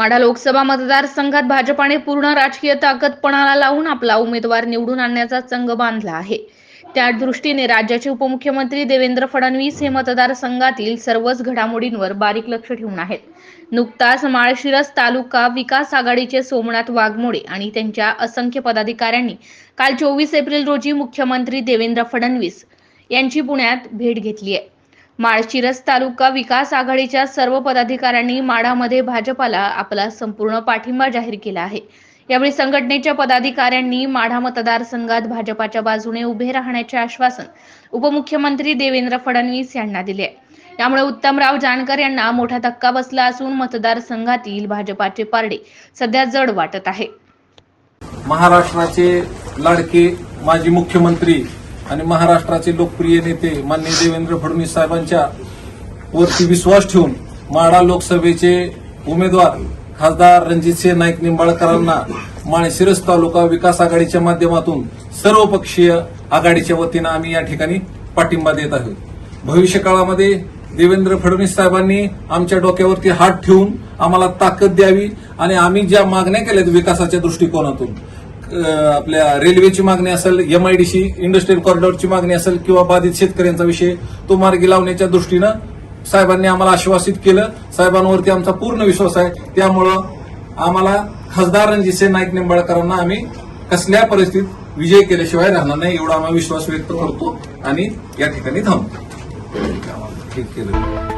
माढा लोकसभा मतदारसंघात भाजपाने पूर्ण राजकीय ताकदपणाला लावून आपला उमेदवार निवडून आणण्याचा चंग बांधला आहे. त्या दृष्टीने राज्याचे उपमुख्यमंत्री देवेंद्र फडणवीस हे मतदारसंघातील सर्वच घडामोडींवर बारीक लक्ष ठेवून आहेत. नुकताच माळशिरस तालुका विकास आघाडीचे सोमनाथ वाघमोडे आणि त्यांच्या असंख्य पदाधिकाऱ्यांनी काल चोवीस एप्रिल रोजी मुख्यमंत्री देवेंद्र फडणवीस यांची पुण्यात भेट घेतली आहे. माळशिरस तालुका विकास आघाडीच्या सर्व पदाधिकाऱ्यांनी माढामध्ये भाजपाला आपला संपूर्ण पाठिंबा जाहीर केला आहे. यावेळी संघटनेच्या पदाधिकाऱ्यांनी माढा मतदारसंघात भाजपाच्या बाजूने उभे राहण्याचे आश्वासन उपमुख्यमंत्री देवेंद्र फडणवीस यांना दिले आहे. यामुळे उत्तमराव जानकर यांना मोठा धक्का बसला असून मतदारसंघातील भाजपाचे पारडे सध्या जड वाटत आहे. महाराष्ट्राचे लाडके माजी मुख्यमंत्री आणि महाराष्ट्राचे लोकप्रिय नेते माननीय देवेंद्र फडणवीस साहेबांच्या वरती विश्वास ठेवून माढा लोकसभेचे उमेदवार खासदार रणजितसिंह नाईक निंबाळकरांना माळशिरस तालुका विकास आघाडीच्या माध्यमातून सर्वपक्षीय आघाडीच्या वतीनं आम्ही या ठिकाणी पाठिंबा देत आहोत. भविष्य काळामध्ये देवेंद्र फडणवीस साहेबांनी आमच्या डोक्यावरती हात ठेवून आम्हाला ताकद द्यावी आणि आम्ही ज्या मागण्या केल्यात विकासाच्या दृष्टिकोनातून आपल्या रेल्वेची मागणी असेल एमआयडीसी इंडस्ट्रियल कॉरिडॉरची मागणी असेल किंवा बाधित शेतकऱ्यांचा विषय तो मार्गी लावण्याच्या दृष्टीनं साहेबांनी आम्हाला आश्वासित केलं. साहेबांवरती आमचा पूर्ण विश्वास आहे. त्यामुळं आम्हाला खासदार रणजितसिंह नाईक निंबाळकरांना आम्ही कसल्या परिस्थितीत विजय केल्याशिवाय राहणार नाही एवढा आम्हाला विश्वास व्यक्त करतो आणि या ठिकाणी थांबतो. ठीक केलं